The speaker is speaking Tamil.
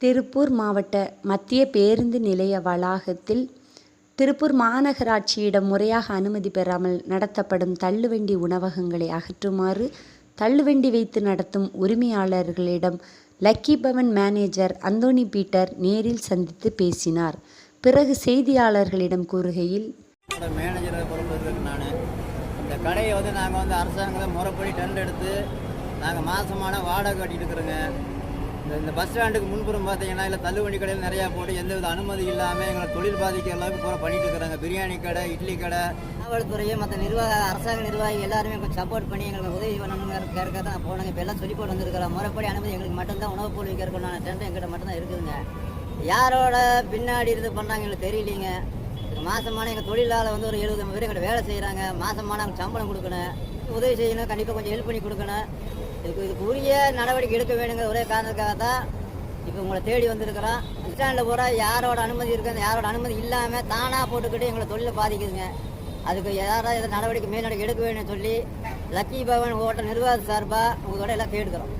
திருப்பூர் மாவட்ட மத்திய பேருந்து நிலைய வளாகத்தில் திருப்பூர் மாநகராட்சியிடம் முறையாக அனுமதி பெறாமல் நடத்தப்படும் தள்ளுவண்டி உணவகங்களை அகற்றுமாறு தள்ளுவண்டி வைத்து நடத்தும் உரிமையாளர்களிடம் lucky Bhavan manager Anthony Peter நேரில் சந்தித்து பேசினார். பிறகு செய்தியாளர்களிடம் கூறுகையில் இந்த கடையை வந்து நாங்கள் வந்து அரசாங்கத்தை முறைப்படி டெண்ட் எடுத்து நாங்கள் மாதமான வாடகை கட்டிட்டு இருக்கிறோங்க. இந்த பஸ் ஸ்டாண்டுக்கு முன்புறம் பார்த்தீங்கன்னா இல்லை தள்ளுவண்டி கடையில் நிறையா போட்டு எந்தவித அனுமதி இல்லாமல் எங்களை தொழில் பாதிக்கிற அளவுக்கு பூரா பண்ணிட்டு இருக்கிறாங்க. பிரியாணி கடை இட்லி கடை. காவல்துறையும் மற்ற நிர்வாக அரசாங்க நிர்வாகி எல்லாருமே கொஞ்சம் சப்போர்ட் பண்ணி எங்களுக்கு உதவி பண்ணணுங்கிறதுக்காக தான் போனாங்க இப்போ எல்லாம் சொல்லி போட்டு வந்திருக்கிறோம். முறைப்படி அனுமதி எங்களுக்கு மட்டும்தான் உணவு பொருள் விற்கிறதுக்கான டென்ட் எங்கிட்ட மட்டும்தான் இருக்குதுங்க. யாரோட பின்னாடி இருந்து பண்ணாங்க எங்களுக்கு தெரியலீங்க. மாதமான எங்கள் தொழிலாளர் வந்து ஒரு எழுபது பேர் எங்கிட்ட வேலை செய்கிறாங்க மாதமான அவங்க சம்பளம் கொடுக்கணும். உதவி செய்யணும். கண்டிப்பாக கொஞ்சம் ஹெல்ப் பண்ணி கொடுக்கணும். இதுக்கு இதுக்கு உரிய நடவடிக்கை எடுக்க வேணுங்கிற ஒரே காரணத்துக்காக தான் இப்போ உங்களை தேடி வந்திருக்கிறோம். ஸ்டாண்டில் பூரா யாரோட அனுமதி இருக்குது யாரோட அனுமதி இல்லாமல் தானாக போட்டுக்கிட்டு எங்களை தொழிலை பாதிக்குதுங்க. அதுக்கு யாராவது நடவடிக்கை மேல் நடவடிக்கை எடுக்க வேணும்னு சொல்லி லக்கி பவன் ஹோட்டல் நிர்வாக சார்பாக உங்களோட எல்லாம் கேட்டுக்கிறோம்